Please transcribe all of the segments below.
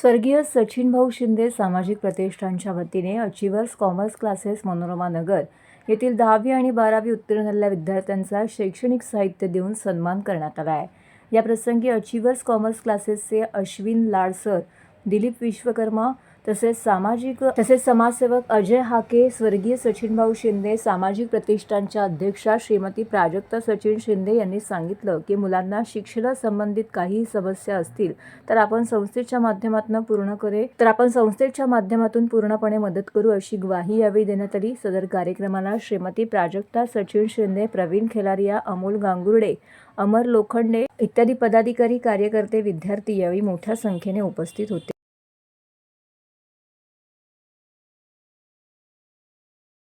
स्वर्गीय सचिन भाऊ शिंदे सामाजिक प्रतिष्ठानच्या वतीने achievers commerce classes Manorama Nagar येथील दहावी आणि बारावी उत्तीर्ण झालेल्या विद्यार्थ्यांचा शैक्षणिक साहित्य देऊन सन्मान करण्यात आला आहे. या प्रसंगी अचिव्हर्स कॉमर्स क्लासेसचे अश्विन लाडसर दिलीप विश्वकर्मा तसेच सामाजिक तसेच समाजसेवक अजय हाके स्वर्गीय सचिनभाऊ शिंदे सामाजिक प्रतिष्ठानच्या अध्यक्षा श्रीमती प्राजक्ता सचिन शिंदे यांनी सांगितलं की मुलांना शिक्षणासंबंधित काही समस्या असतील तर आपण संस्थेच्या माध्यमातून पूर्ण करे तर आपण संस्थेच्या माध्यमातून पूर्णपणे मदत करू अशी ग्वाही यावेळी देण्यात आली. सदर कार्यक्रमाला श्रीमती प्राजक्ता सचिन शिंदे प्रवीण खेलारिया अमोल गांगुर्डे अमर लोखंडे इत्यादी पदाधिकारी कार्यकर्ते विद्यार्थी यावेळी मोठ्या संख्येने उपस्थित होते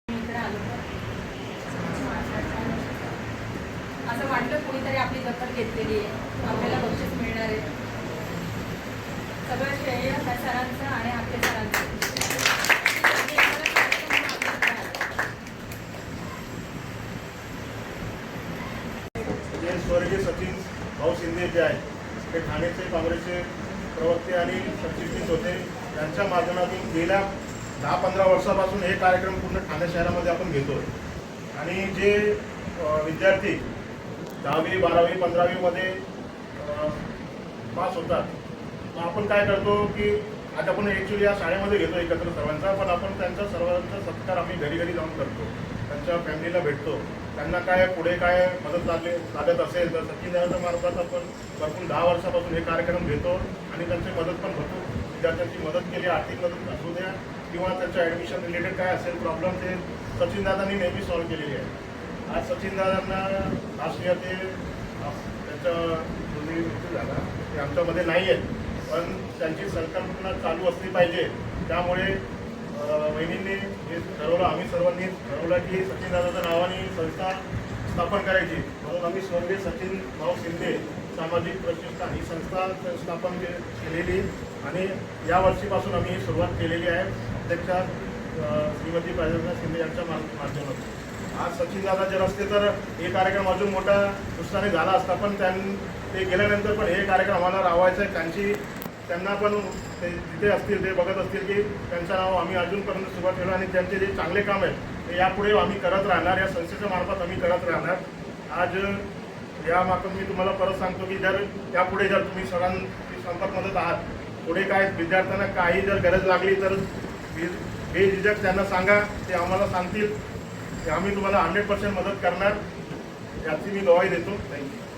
इकडे आलो असं तरी आपली दखल घेतलेली आहे. आपल्याला बक्षीस मिळणार आहे. सगळं श्रेय त्या सरांचं आणि आपल्या सरांचं. स्वर्गीय सचिन भाऊ शिंदे जे आहेत ते ठाणेचे काँग्रेसचे प्रवक्ते आणि सरचिटणीस होते त्यांच्या माध्यमातून गेल्या दहा पंधरा वर्षापासून हे कार्यक्रम पूर्ण ठाणे शहरामध्ये आपण घेतो आणि जे विद्यार्थी दहावी बारावी पंधरावीमध्ये पास होतात. मग आपण काय करतो की आता आपण ॲक्च्युली या शाळेमध्ये घेतो एकत्र सर्वांचा पण आपण त्यांचा सर्वांचा सत्कार आम्ही घरी घरी जाऊन करतो. त्यांच्या फॅमिलीला भेटतो. त्यांना काय पुढे काय मदत लागले लागत असेल तर सचिन मार्फत आपण भरपूर दहा वर्षापासून हे कार्यक्रम घेतो आणि त्यांची मदत पण होतो. विद्यार्थ्यांची मदत केली आर्थिक मदत असू द्या किंवा त्यांच्या ॲडमिशन रिलेटेड काय असेल प्रॉब्लेम ते सचिन दादांनी नेहमी सॉल्व्ह केलेली आहे. आज सचिन दादांना लास्ट ते त्यांचा त्यांच्या मृत्यू झाला. ते आमच्यामध्ये नाही आहेत पण त्यांची संकल्पना चालू असली पाहिजे. त्यामुळे वहिनींनी हे ठरवलं आम्ही सर्वांनी ठरवलं की सचिन दादाच्या नावाने संस्था स्थापन करायची. म्हणून आम्ही स्वर्गीय सचिन भाऊ शिंदे सामाजिक प्रतिष्ठान ही संस्था स्थापन के- केलेली आणि या वर्षीपासून आम्ही ही सुरुवात केलेली आहे. अध्यक्षा श्रीमती प्राजक्ता शिंदे यांच्या माध्यमातून आज सचिन दादाचे जर असते तर हे कार्यक्रम अजून मोठा नुकसानी झाला असता पण त्यां ते गेल्यानंतर पण हे कार्यक्रम आम्हाला रावायचं आहे. त्यांची त्यांना पण ते जिथे असतील ते बघत असतील की त्यांचं नाव आम्ही अजूनपर्यंत सुरुवात केलं आणि त्यांचे जे चांगले काम आहेत ते यापुढे आम्ही करत राहणार या संस्थेच्या मार्फत आम्ही करत राहणार. आज या मार्फत मी तुम्हाला परत सांगतो की जर यापुढे जर तुम्ही सरांशी संपर्कमध्येच आहात पुढे काय विद्यार्थ्यांना काही जर गरज लागली तर बे- बेझिझक त्यांना सांगा ते आम्हाला सांगतील. आम्ही तुम्हाला हंड्रेड पर्सेंट मदत करणार. याची मी दवाई देतो. थँक्यू